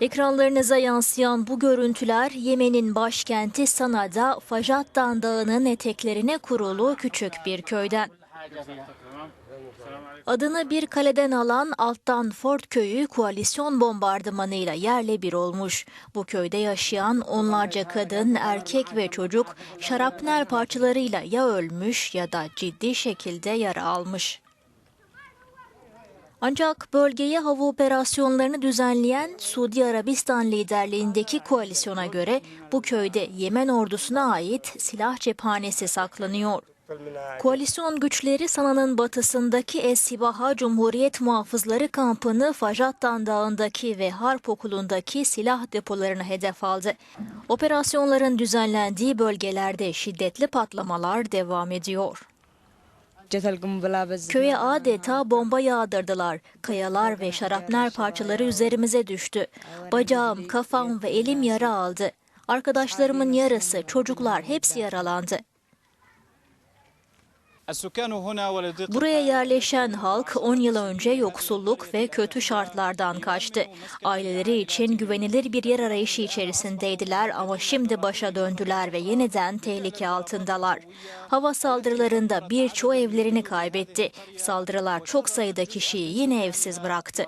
Ekranlarınıza yansıyan bu görüntüler Yemen'in başkenti Sana'da Fajattan Dağı'nın eteklerine kurulu küçük bir köyden. Adını bir kaleden alan Alttan Fort köyü koalisyon bombardımanıyla yerle bir olmuş. Bu köyde yaşayan onlarca kadın, erkek ve çocuk şarapnel parçalarıyla ya ölmüş ya da ciddi şekilde yara almış. Ancak bölgeye hava operasyonlarını düzenleyen Suudi Arabistan liderliğindeki koalisyona göre bu köyde Yemen ordusuna ait silah cephanesi saklanıyor. Koalisyon güçleri Sana'nın batısındaki Es-Sibaha Cumhuriyet Muhafızları kampını Fajattan Dağı'ndaki ve Harp Okulu'ndaki silah depolarını hedef aldı. Operasyonların düzenlendiği bölgelerde şiddetli patlamalar devam ediyor. Köye adeta bomba yağdırdılar. Kayalar ve şarapnel parçaları üzerimize düştü. Bacağım, kafam ve elim yara aldı. Arkadaşlarımın yarısı, çocuklar hepsi yaralandı. Buraya yerleşen halk 10 yıl önce yoksulluk ve kötü şartlardan kaçtı. Aileleri için güvenilir bir yer arayışı içerisindeydiler ama şimdi başa döndüler ve yeniden tehlike altındalar. Hava saldırılarında birçoğu evlerini kaybetti. Saldırılar çok sayıda kişiyi yine evsiz bıraktı.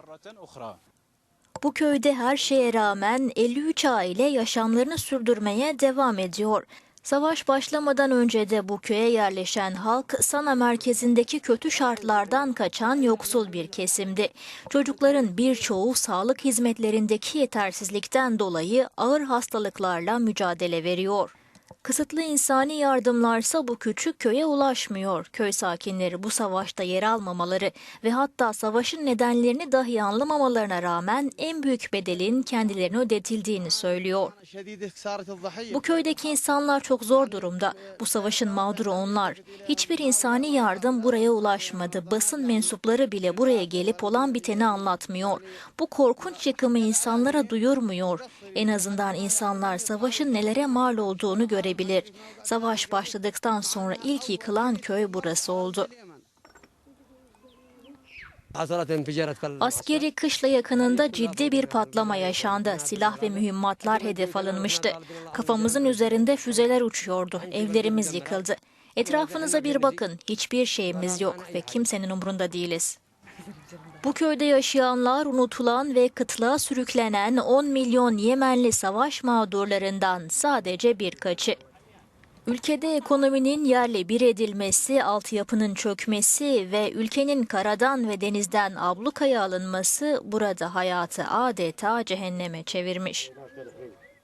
Bu köyde her şeye rağmen 53 aile yaşamlarını sürdürmeye devam ediyor. Savaş başlamadan önce de bu köye yerleşen halk Sana merkezindeki kötü şartlardan kaçan yoksul bir kesimdi. Çocukların birçoğu sağlık hizmetlerindeki yetersizlikten dolayı ağır hastalıklarla mücadele veriyor. Kısıtlı insani yardımlarsa bu küçük köye ulaşmıyor. Köy sakinleri bu savaşta yer almamaları ve hatta savaşın nedenlerini dahi anlamamalarına rağmen en büyük bedelin kendilerine ödetildiğini söylüyor. Bu köydeki insanlar çok zor durumda. Bu savaşın mağduru onlar. Hiçbir insani yardım buraya ulaşmadı. Basın mensupları bile buraya gelip olan biteni anlatmıyor. Bu korkunç yıkımı insanlara duyurmuyor. En azından insanlar savaşın nelere mal olduğunu görüyor görebilir. Savaş başladıktan sonra ilk yıkılan köy burası oldu. Askeri kışla yakınında ciddi bir patlama yaşandı. Silah ve mühimmatlar hedef alınmıştı. Kafamızın üzerinde füzeler uçuyordu. Evlerimiz yıkıldı. Etrafınıza bir bakın. Hiçbir şeyimiz yok ve kimsenin umrunda değiliz. Bu köyde yaşayanlar unutulan ve kıtlığa sürüklenen 10 milyon Yemenli savaş mağdurlarından sadece birkaçı. Ülkede ekonominin yerle bir edilmesi, altyapının çökmesi ve ülkenin karadan ve denizden ablukaya alınması burada hayatı adeta cehenneme çevirmiş.